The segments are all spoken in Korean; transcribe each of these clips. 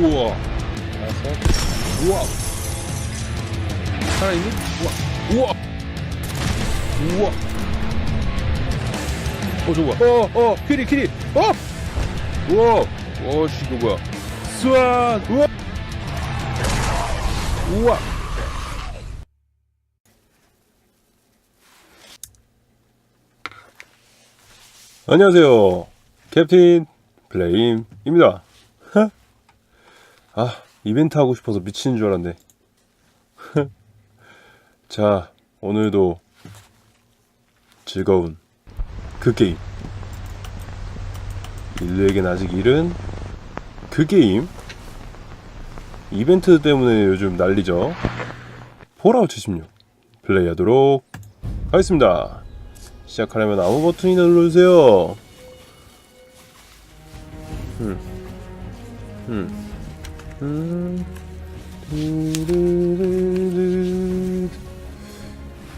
우와. 우와. 살아있니? 우와. 우와. 우와. 어, 저거 봐. 어, 어, 키리, 키리. 어! 우와. 어, 씨, 이거 뭐야. 스완! 우와. 우와. 안녕하세요. 캡틴 블레임입니다. 아, 이벤트 하고 싶어서 미치는 줄 알았네. 자, 오늘도 즐거운 그 게임. 인류에겐 아직 이른 그 게임. 이벤트 때문에 요즘 난리죠. 폴아웃 76 플레이하도록 하겠습니다. 시작하려면 아무 버튼이나 눌러주세요. 음. 음. 음.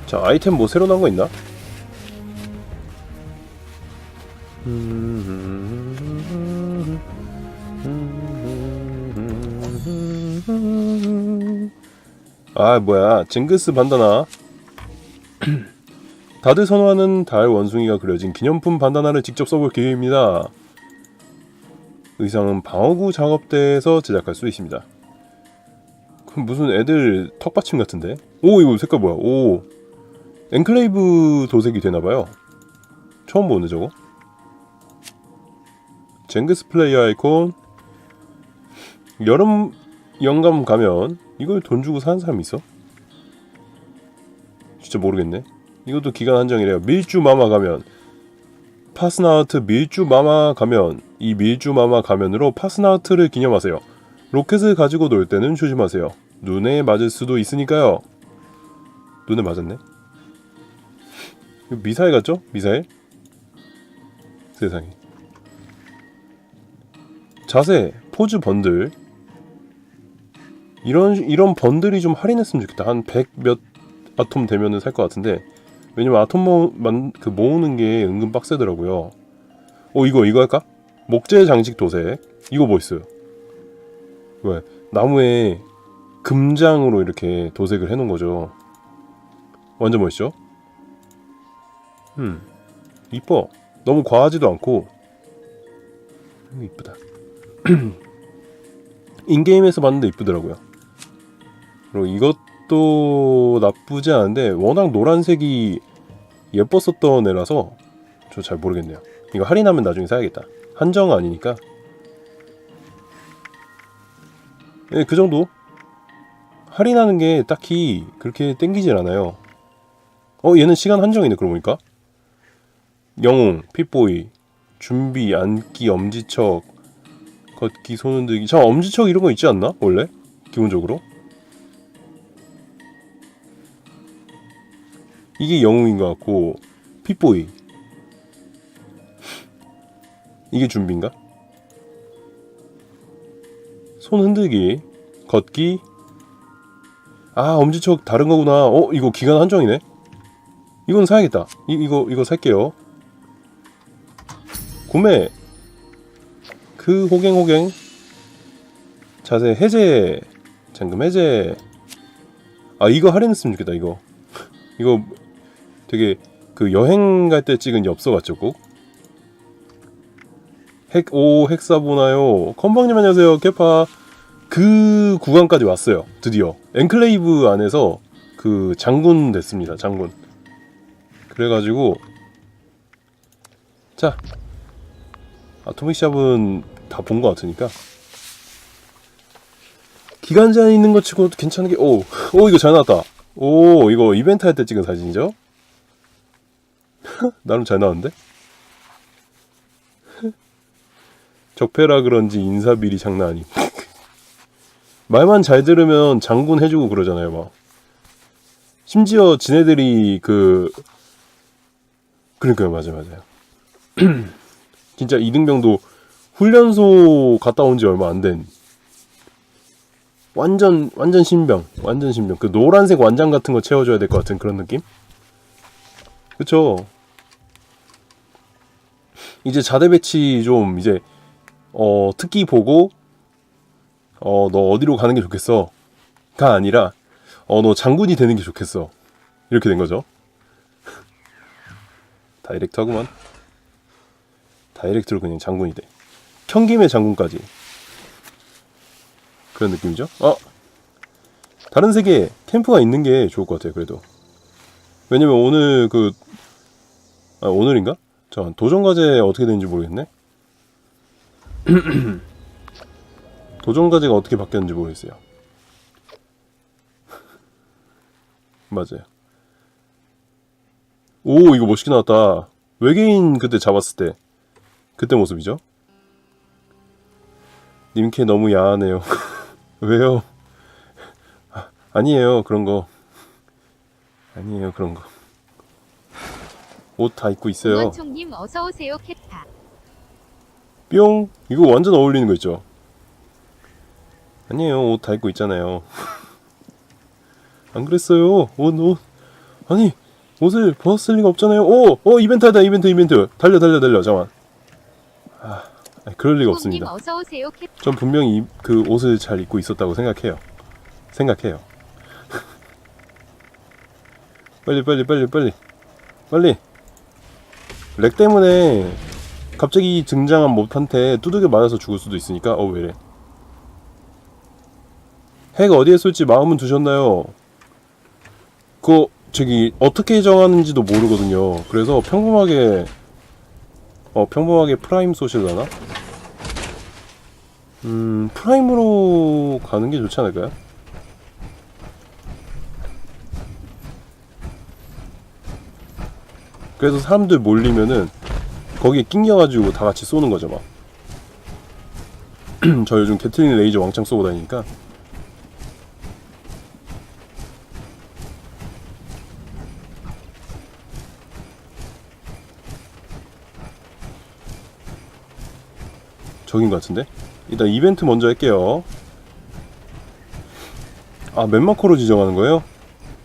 자, 아이템 뭐 새로 나온 거 있나? 아, 뭐야. 징기스 반다나. 다들 선호하는 달 원숭이가 그려진 기념품 반다나를 직접 써볼 기회입니다. 의상은 방어구 작업대에서 제작할 수 있습니다. 그럼 무슨 애들 턱받침 같은데? 오 이거 색깔 뭐야? 오 엔클레이브 도색이 되나봐요. 처음 보네 저거. 쟁그스 플레이어 아이콘 여름 영감 가면 이걸 돈 주고 사는 사람 있어? 진짜 모르겠네. 이것도 기간 한정이래요. 밀주 마마 가면 파스나우트 밀주 마마 가면 이 밀주 마마 가면으로 파스나우트를 기념하세요. 로켓을 가지고 놀 때는 조심하세요. 눈에 맞을 수도 있으니까요. 눈에 맞았네. 미사일 같죠? 미사일? 세상에. 자세, 포즈 번들. 이런 이런 번들이 좀 할인했으면 좋겠다. 한 100 몇 아톰 되면은 살 것 같은데 왜냐면 아톰 모, 만, 그 모으는 게 은근 빡세더라고요. 어 이거 이거 할까? 목재 장식 도색 이거 뭐 있어요? 왜 나무에 금장으로 이렇게 도색을 해놓은 거죠. 완전 멋있죠? 음 이뻐. 너무 과하지도 않고 음, 이쁘다. 인게임에서 봤는데 이쁘더라고요. 그리고 이것 도 나쁘지 않은데 워낙 노란색이 예뻤었던 애라서 저 잘 모르겠네요. 이거 할인하면 나중에 사야겠다. 한정 아니니까. 네, 그 정도. 할인하는 게 딱히 그렇게 땡기질 않아요. 어, 얘는 시간 한정이네, 그러고 보니까. 영웅, 핏보이, 준비, 앉기, 엄지척, 걷기, 손 흔들기. 자, 엄지척 이런 거 있지 않나? 원래? 기본적으로? 이게 영웅인 것 같고 핏보이. 이게 준비인가? 손 흔들기 걷기. 아 엄지척 다른 거구나. 어 이거 기간 한정이네? 이건 사야겠다. 이, 이거 이거 살게요. 구매. 그 호갱호갱. 자세 해제. 잠금 해제. 아 이거 할인했으면 좋겠다 이거. 이거 되게 그 여행 갈 때 찍은 엽서 같죠 꼭? 핵, 오, 핵사 보나요? 건방님 안녕하세요. 케파. 그 구간까지 왔어요. 드디어. 엔클레이브 안에서 그 장군 됐습니다. 장군. 그래가지고. 자. 아토믹 샵은 다 본 것 같으니까. 기간제 안에 있는 것 치고 괜찮은 게, 오, 오, 이거 잘 나왔다. 오, 이거 이벤트 할 때 찍은 사진이죠? 나름 잘 나왔는데? 적폐라 그런지 인사비리 장난 아니. 말만 잘 들으면 장군 해주고 그러잖아요, 막. 심지어 지네들이 그 그러니까요, 맞아요, 맞아요. 진짜 이등병도 훈련소 갔다 온 지 얼마 안 된 완전 완전 신병, 완전 신병. 그 노란색 완장 같은 거 채워줘야 될 것 같은 그런 느낌? 그쵸? 이제 자대 배치 좀 이제 어 특기 보고 어, 너 어디로 가는 게 좋겠어? 가 아니라, 어, 너 장군이 되는 게 좋겠어. 이렇게 된 거죠. 다이렉트 하구만. 다이렉트로 그냥 장군이 돼. 평김의 장군까지. 그런 느낌이죠. 어! 다른 세계에 캠프가 있는 게 좋을 것 같아요, 그래도. 왜냐면 오늘 그, 아, 오늘인가? 자, 도전과제 어떻게 되는지 모르겠네. 도전과제가 어떻게 바뀌었는지 모르겠어요. 맞아요. 오, 이거 멋있게 나왔다. 외계인 그때 잡았을 때. 그때 모습이죠. 님캐 너무 야하네요. 왜요? 아, 아니에요, 그런 거. 아니에요, 그런 거. 옷 다 입고 있어요. 응원총님 어서 오세요 캡타. 뿅! 이거 완전 어울리는 거 있죠? 아니에요, 옷 다 입고 있잖아요. 안 그랬어요, 옷, 옷. 아니, 옷을 벗을 리가 없잖아요. 오! 어, 이벤트 하다, 이벤트, 이벤트. 달려, 달려, 달려. 잠깐만. 아, 그럴 리가 님 없습니다. 어서 오세요. 전 분명히 이- 그 옷을 잘 입고 있었다고 생각해요. 생각해요. 빨리 빨리 빨리 빨리 빨리. 렉 때문에 갑자기 등장한 몹한테 두들겨 맞아서 죽을 수도 있으니까 어 왜래? 핵 어디에 쏠지 마음은 두셨나요? 그거 저기 어떻게 정하는지도 모르거든요. 그래서 평범하게 어 평범하게 프라임 쏘실라나? 음, 프라임으로 가는 게 좋지 않을까요? 그래서 사람들 몰리면은 거기에 낑겨가지고 다 같이 쏘는 거죠, 막. 저 요즘 게틀링 레이저 왕창 쏘고 다니니까. 저긴 것 같은데? 일단 이벤트 먼저 할게요. 아, 맨마커로 지정하는 거예요?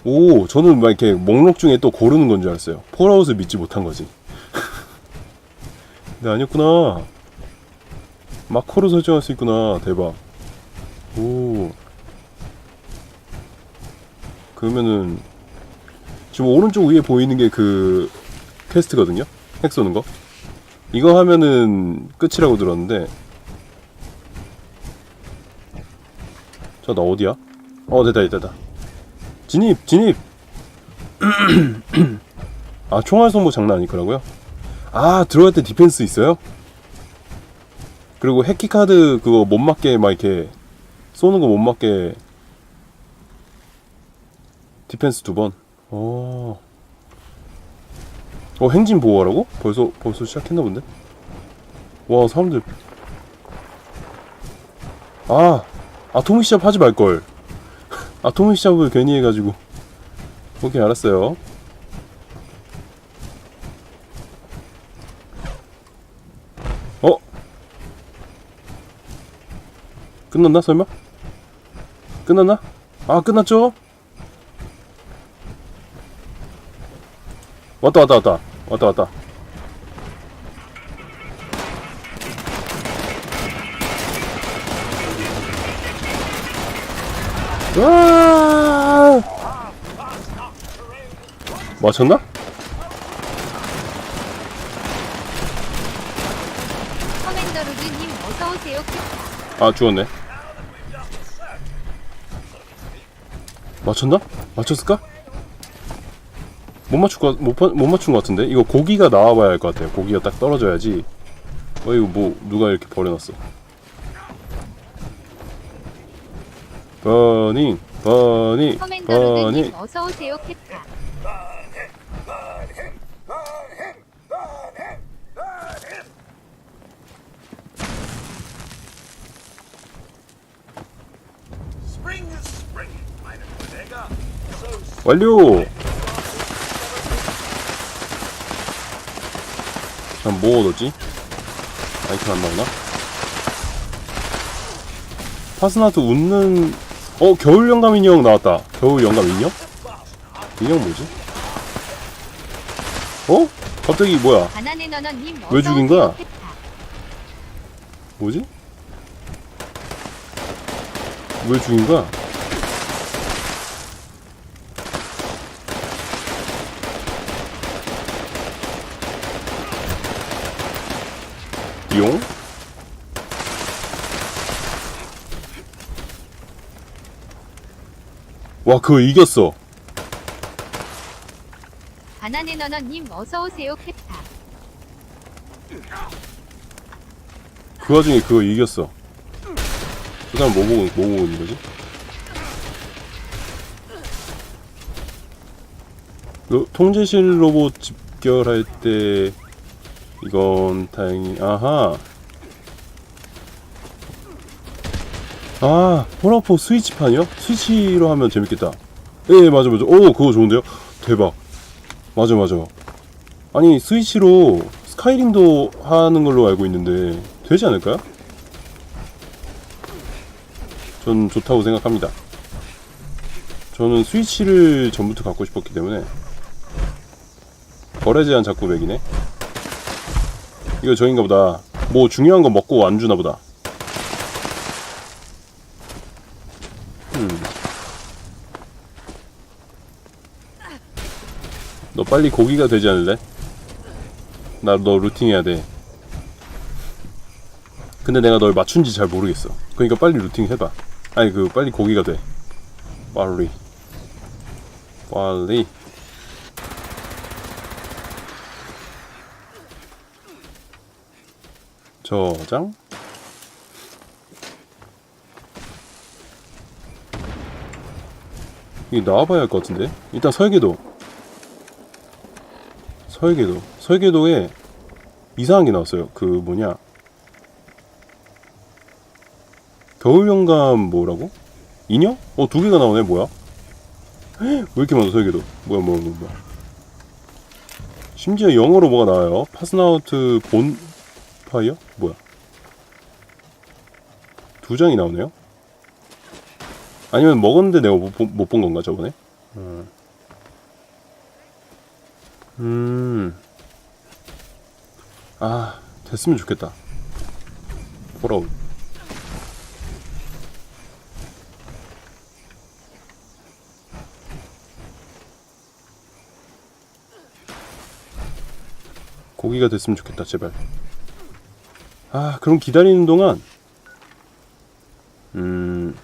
오, 저는 막 이렇게 목록 중에 또 고르는 건 줄 알았어요. 폴아웃을 믿지 못한 거지. 근데 아니었구나. 마커로 설정할 수 있구나. 대박. 오. 그러면은, 지금 오른쪽 위에 보이는 게 그 퀘스트거든요? 핵 쏘는 거. 이거 하면은 끝이라고 들었는데, 저 나 어디야? 어 됐다 됐다 됐다 진입 진입 아 총알 소모 장난 아닐 거라고요? 아 들어갈 때 디펜스 있어요? 그리고 해키 카드 그거 못 맞게 막 이렇게 쏘는 거 못 맞게 디펜스 두 번. 어. 어 행진 보호하라고? 벌써 벌써 시작했나 본데? 와 사람들 아 아토미 시합 하지 말 걸. 아토미 시합을 괜히 해가지고. 오케이, 알았어요. 어? 끝났나, 설마? 끝났나? 아, 끝났죠? 왔다, 왔다, 왔다. 왔다, 왔다. 맞췄나? 커맨더 루즈님 어서 오세요 캡타. 아 죽었네. 맞췄나? 맞췄을까? 못 맞출 거, 못, 파- 못 맞춘 것 같은데? 이거 고기가 나와봐야 할 것 같아요. 고기가 딱 떨어져야지. 어, 이거 뭐, 누가 이렇게 버려놨어. 버닝, 버닝, 커맨더 버닝. 루즈님 어서 오세요 캡타. 완료! 그럼 뭐 얻었지? 아이템 안 나오나? 파스나트 웃는 어 겨울 영감 인형 나왔다 겨울 영감 인형? 인형 뭐지? 어? 갑자기 뭐야 왜 죽인 거야? 뭐지? 왜 죽인 거야? 용? 와 그거 이겼어 바나네 너너님 어서 오세요 캡타. 그 와중에 그거 이겼어 그 사람 뭐 보고, 뭐 보고 있는 거지? 로, 통제실 로봇 집결할 때 이건 다행히 아하 아 홀라포 스위치판이요? 스위치로 하면 재밌겠다. 예 맞아 맞아. 오 그거 좋은데요? 대박. 맞아 맞아. 아니 스위치로 스카이림도 하는 걸로 알고 있는데 되지 않을까요? 전 좋다고 생각합니다. 저는 스위치를 전부터 갖고 싶었기 때문에 거래 제한 자꾸 맥이네. 이거 저인가 보다. 뭐 중요한 거 먹고 안 주나 보다 너 빨리 고기가 되지 않을래? 나 너 루팅 해야 돼. 근데 내가 널 맞춘지 잘 모르겠어. 그러니까 빨리 루팅 해봐. 아니 그 빨리 고기가 돼. 빨리. 빨리. 저장? 이게 나와봐야 할 것 같은데? 일단 설계도 설계도 설계도에 이상한 게 나왔어요 그 뭐냐 겨울 영감 뭐라고? 인형? 어 두 개가 나오네 뭐야? 왜 이렇게 많아 설계도 뭐야 뭐야 뭐야 뭐야 심지어 영어로 뭐가 나와요 파스나우트 본파이어? 뭐야 두 장이 나오네요 아니면 먹었는데 내가 못 본 건가 저번에? 음. 음. 아, 됐으면 좋겠다. 돌아온. 고기가 됐으면 좋겠다, 제발. 아, 그럼 기다리는 동안, 음,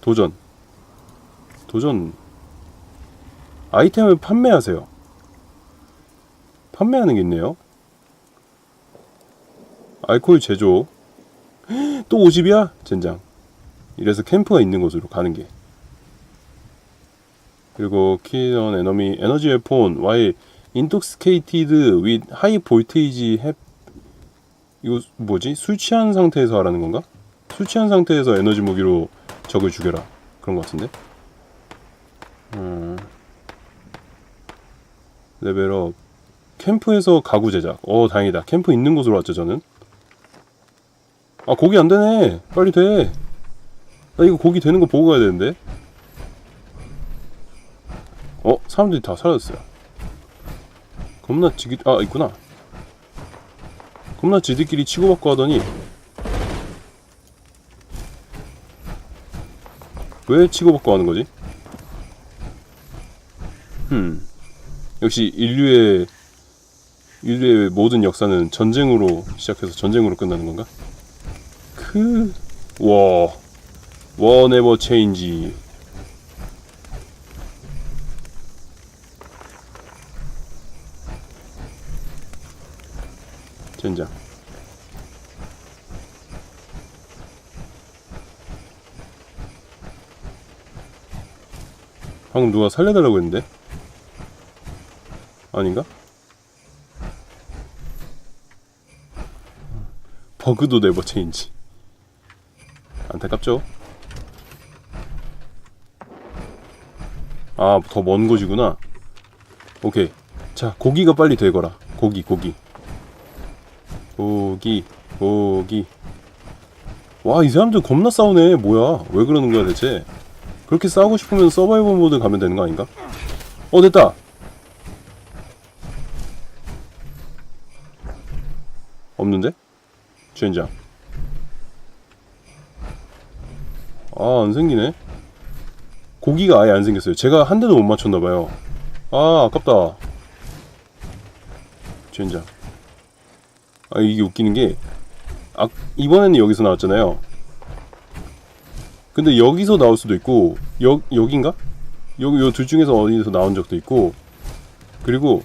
도전. 도전. 아이템을 판매하세요. 판매하는 게 있네요. 알코올 제조. 또 50이야? 젠장. 이래서 캠프가 있는 곳으로 가는 게. 그리고 키던 에너미 에너지 웨폰 while intoxicated with high voltage have 이거 뭐지? 술 취한 상태에서 하라는 건가? 술 취한 상태에서 에너지 무기로 적을 죽여라. 그런 것 같은데. 음. 레벨업. 캠프에서 가구 제작. 어, 다행이다. 캠프 있는 곳으로 왔죠, 저는. 아, 고기 안 되네. 빨리 돼. 나 이거 고기 되는 거 보고 가야 되는데. 어, 사람들이 다 사라졌어요. 겁나 지기, 아, 있구나. 겁나 지들끼리 치고받고 하더니, 왜 치고받고 하는 거지? 흠. 역시 인류의 인류의 모든 역사는 전쟁으로 시작해서 전쟁으로 끝나는 건가? 그 와. 워 네버 체인지. 젠장. 방금 누가 살려달라고 했는데? 아닌가? 버그도 네버 체인지. 안타깝죠? 아, 더 먼 곳이구나. 오케이. 자, 고기가 빨리 되거라. 고기, 고기. 고기, 고기. 와, 이 사람들 겁나 싸우네. 뭐야? 왜 그러는 거야, 대체? 그렇게 싸우고 싶으면 서바이벌 모드 가면 되는 거 아닌가? 어, 됐다! 없는데? 주인장. 아, 안 생기네. 고기가 아예 안 생겼어요. 제가 한 대도 못 맞췄나봐요. 아, 아깝다. 젠장. 아, 이게 웃기는 게, 아, 이번에는 여기서 나왔잖아요. 근데 여기서 나올 수도 있고, 여, 여긴가? 여기, 요 둘 중에서 어디서 나온 적도 있고, 그리고,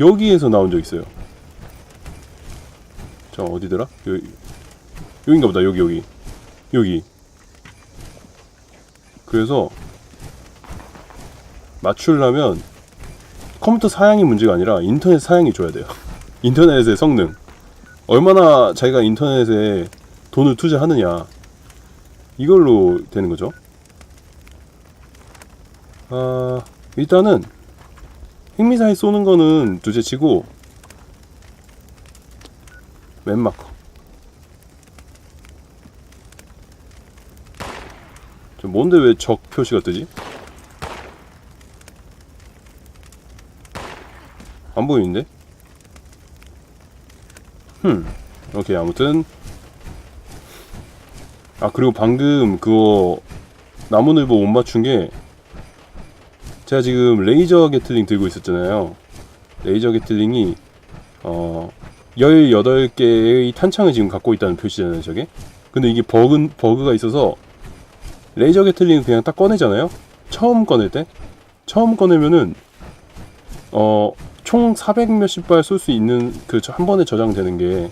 여기에서 나온 적 있어요. 자, 어디더라? 여기, 여긴가 보다, 여기, 여기. 여기. 그래서, 맞추려면, 컴퓨터 사양이 문제가 아니라 인터넷 사양이 줘야 돼요. 인터넷의 성능. 얼마나 자기가 인터넷에 돈을 투자하느냐. 이걸로 되는 거죠. 아, 일단은 핵미사일 쏘는 거는 둘째 치고 맨 마커. 저 뭔데 왜 적 표시가 뜨지? 안 보이는데? 흠. 오케이, 아무튼. 아, 그리고 방금 그거 나무늘보 못 맞춘 게 제가 지금 레이저 게틀링 들고 있었잖아요. 레이저 게틀링이 어 18개의 탄창을 지금 갖고 있다는 표시잖아요, 저게. 근데 이게 버그, 버그가 있어서 레이저 게틀링을 그냥 딱 꺼내잖아요. 처음 꺼낼 때. 처음 꺼내면은 어, 총 400 몇십 발 쏠 수 있는 그 한 번에 저장되는 게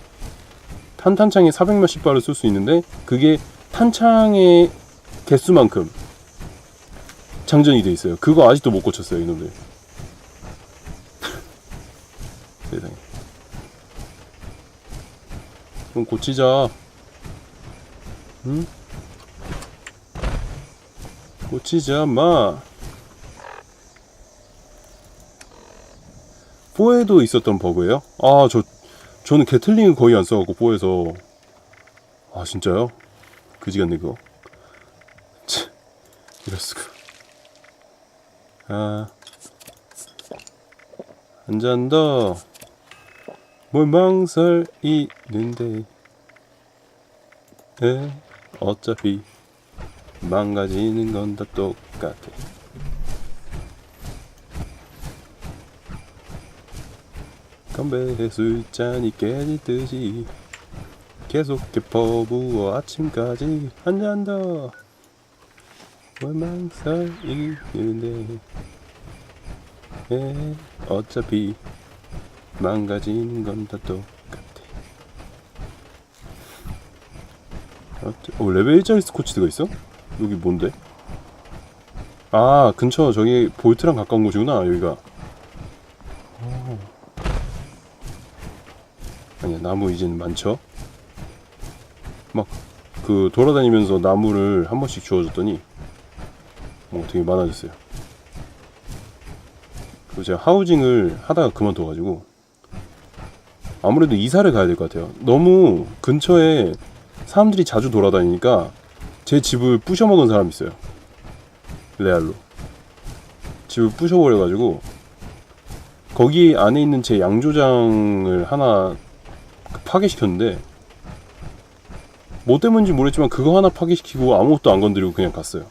탄탄창에 400 몇십 발을 쏠 수 있는데 그게 탄창의 개수만큼 장전이 돼 있어요. 그거 아직도 못 고쳤어요, 이놈들. 세상에. 좀 고치자. 응? 고치자, 마. 4에도 있었던 버그예요? 아, 저 저는 게틀링을 거의 안 써갖고 4에서 아 진짜요? 그지 같네 그거. 치, 이럴 수가. 아, 한잔 더. 뭘 망설 있는데. 에, 어차피 망가지는 건 다 똑같아. 건배 술잔이 깨질 듯이 계속해 퍼부어 아침까지 한잔 더. 원망설 이기는데 에 어차피 망가지는 건 다 똑같아. 어, 레벨 1짜리 스코치드가 있어? 여기 뭔데? 아 근처 저기 볼트랑 가까운 곳이구나 여기가. 아니야 나무 이제는 많죠? 막 그 돌아다니면서 나무를 한 번씩 주워줬더니 뭐 되게 많아졌어요. 그리고 제가 하우징을 하다가 그만둬가지고 아무래도 이사를 가야 될 것 같아요. 너무 근처에 사람들이 자주 돌아다니니까 제 집을 부셔먹은 사람이 있어요 레알로 집을 부셔버려가지고 거기 안에 있는 제 양조장을 하나 파괴시켰는데 뭐 때문인지 모르겠지만 그거 하나 파괴시키고 아무것도 안 건드리고 그냥 갔어요.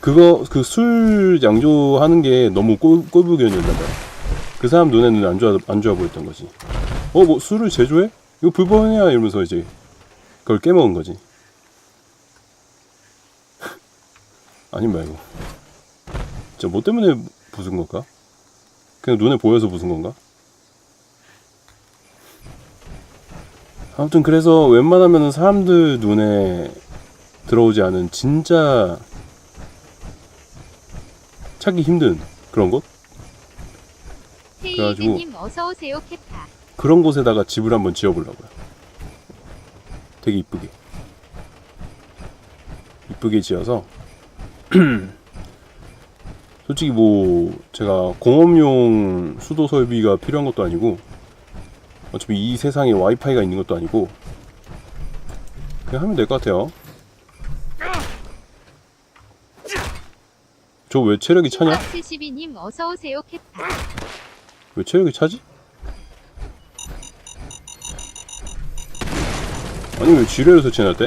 그거 그 술 양조하는 게 너무 꼴, 꼴불견이었나 봐요. 그 사람 눈에는 안 좋아 안 좋아 보였던 거지. 어 뭐 술을 제조해? 이거 불법이야 이러면서 이제 그걸 깨먹은 거지. 아니 말고. 진짜 뭐 때문에 부순 걸까? 그냥 눈에 보여서 부순 건가? 아무튼 그래서 웬만하면 사람들 눈에 들어오지 않은 진짜 찾기 힘든 그런 곳? 그래가지고-. 그런 곳에다가 집을 한번 지어보려고요. 되게 이쁘게. 이쁘게 지어서 솔직히 뭐 제가 공업용 수도 설비가 필요한 것도 아니고 어차피 이 세상에 와이파이가 있는 것도 아니고 그냥 하면 될 것 같아요. 저 왜 체력이 차냐? 72님 어서 오세요 캡타. 왜 체력이 차지? 아니 왜 지뢰에서 지나대?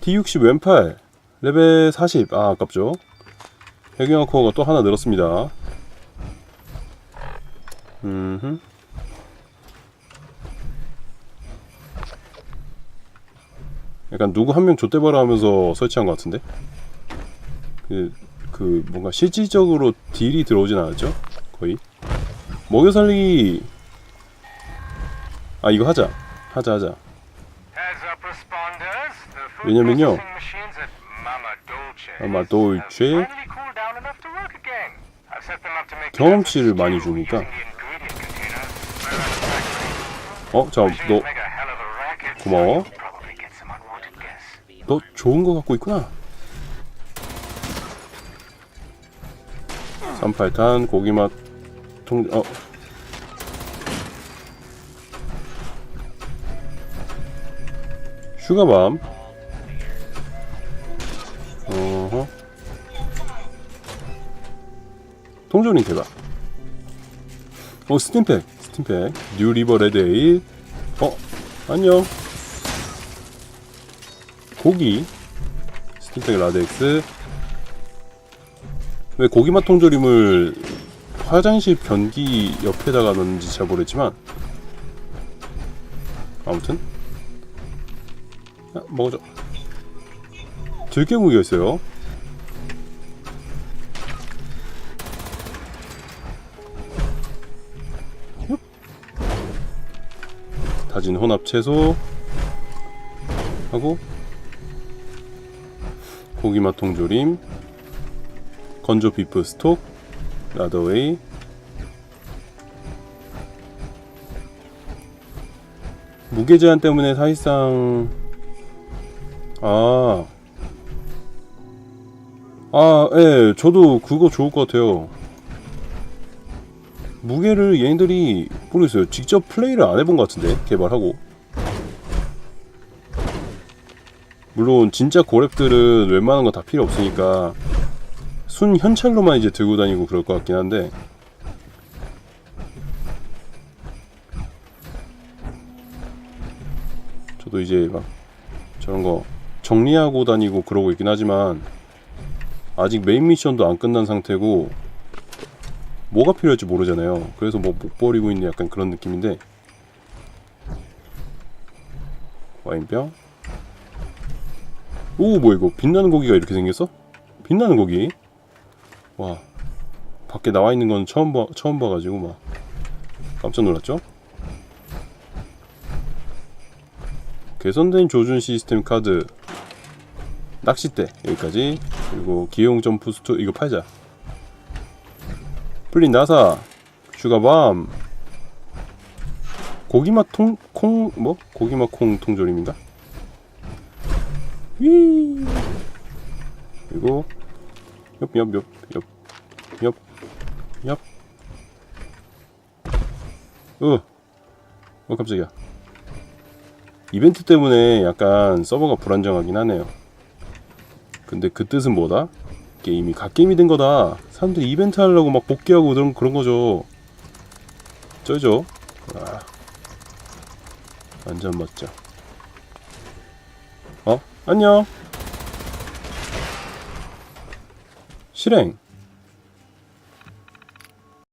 D60 왼팔 레벨 40 아 아깝죠? 해경화 코어가 또 하나 늘었습니다. 음흠. 약간 누구 한 명 좆대봐라 하면서 설치한 것 같은데? 그, 그 뭔가 실질적으로 딜이 들어오진 않았죠? 거의? 먹여 살리기 아 이거 하자 하자 하자 왜냐면요. to make 경험치를 많이 주니까. 어? 잠깐 Machines 너, make a hell of a racket, so 고마워. 너 좋은 거 갖고 있구나 38탄 고기맛 통.. 어 슈가밤. 어허. 통조림 대박. 어 스팀팩 스팀팩. 뉴 리버 레드에일. 어 안녕. 고기. 스팀팩 라덱스 왜 고기맛 통조림을 화장실 변기 옆에다가 넣는지 잘 모르겠지만 아무튼 아, 먹어줘. 흡. 다진 혼합 채소 하고 고기맛 통조림 건조 비프 스톡 라더웨이. 무게 제한 때문에 사실상 아 아, 예, 저도 그거 좋을 것 같아요. 무게를 얘네들이 모르겠어요. 직접 플레이를 안 해본 것 같은데 개발하고. 물론 진짜 고랩들은 웬만한 거 다 필요 없으니까 순 현찰로만 이제 들고 다니고 그럴 것 같긴 한데 저도 이제 막 저런 거 정리하고 다니고 그러고 있긴 하지만 아직 메인 미션도 안 끝난 상태고 뭐가 필요할지 모르잖아요. 그래서 뭐 못 버리고 있는 약간 그런 느낌인데 와인병 오 뭐야 이거 빛나는 고기가 이렇게 생겼어? 빛나는 고기 와 밖에 나와 있는 건 처음 봐 처음 봐가지고 막 깜짝 놀랐죠? 개선된 조준 시스템 카드 낚싯대 여기까지. 그리고 기용 점프 스토 이거 팔자. 플린 나사 슈가밤. 고기맛 통 콩 뭐? 고기맛 콩 통조림인가? 휘. 그리고 옆옆옆옆옆옆 어, 어 깜짝이야. 이벤트 때문에 약간 서버가 불안정하긴 하네요 근데 그 뜻은 뭐다? 게임이 갓게임이 된 거다 사람들이 이벤트 하려고 막 복귀하고 그런, 그런 거죠 쩔죠? 와, 완전 멋져 어? 안녕 실행